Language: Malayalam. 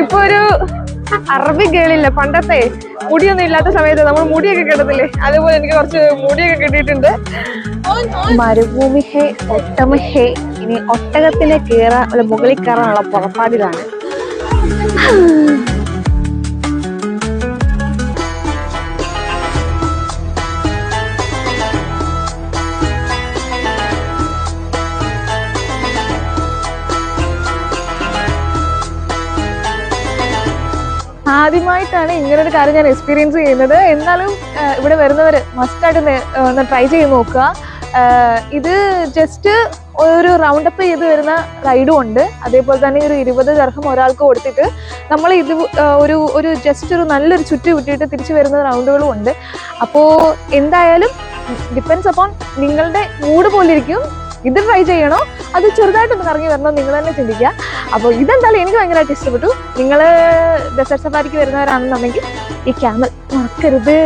ഇപ്പൊ ഒരു അറബി കേളില്ല പണ്ടത്തെ മുടിയൊന്നും ഇല്ലാത്ത സമയത്ത് നമ്മൾ മുടിയൊക്കെ കിട്ടത്തില്ലേ? അതുപോലെ എനിക്ക് കുറച്ച് മുടിയൊക്കെ കിട്ടിയിട്ടുണ്ട്. മരുഭൂമി ഹേ ഒട്ടമ ഹേ. ഇനി ഒട്ടകത്തിന് കയറാൻ മുകളിൽ കയറാനുള്ള പുറപ്പാടിലാണ്. ആദ്യമായിട്ടാണ് ഇങ്ങനെ ഒരു കാര്യം ഞാൻ എക്സ്പീരിയൻസ് ചെയ്യുന്നത്. എന്നാലും ഇവിടെ വരുന്നവർ മസ്റ്റായിട്ട് ഒന്ന് ട്രൈ ചെയ്ത് നോക്കുക. ഇത് ജസ്റ്റ് ഒരു റൗണ്ട് അപ്പ് ചെയ്ത് വരുന്ന റൈഡും ഉണ്ട്. അതേപോലെ തന്നെ ഒരു ഇരുപത് ദർഹം ഒരാൾക്ക് കൊടുത്തിട്ട് നമ്മൾ ഇത് ഒരു ഒരു ജസ്റ്റ് ഒരു നല്ലൊരു ചുറ്റി വിട്ടിട്ട് തിരിച്ചു വരുന്ന റൗണ്ടുകളും ഉണ്ട്. അപ്പോൾ എന്തായാലും ഡിപ്പെൻസ് അപ്പോൺ നിങ്ങളുടെ മൂഡ് പോലിരിക്കും ഇത് ട്രൈ ചെയ്യണോ? അത് ചെറുതായിട്ടൊന്ന് കറങ്ങി വരണോ നിങ്ങൾ തന്നെ ചിന്തിക്കുക. അപ്പോൾ ഇതെന്തായാലും എനിക്ക് ഭയങ്കരമായിട്ട് ഇഷ്ടപ്പെട്ടു. നിങ്ങൾ ഡെസേർട്ട് സഫാരിക്ക് വരുന്നവരാണെന്നുണ്ടെങ്കിൽ ഈ ക്യാമൽ മറക്കരുത്.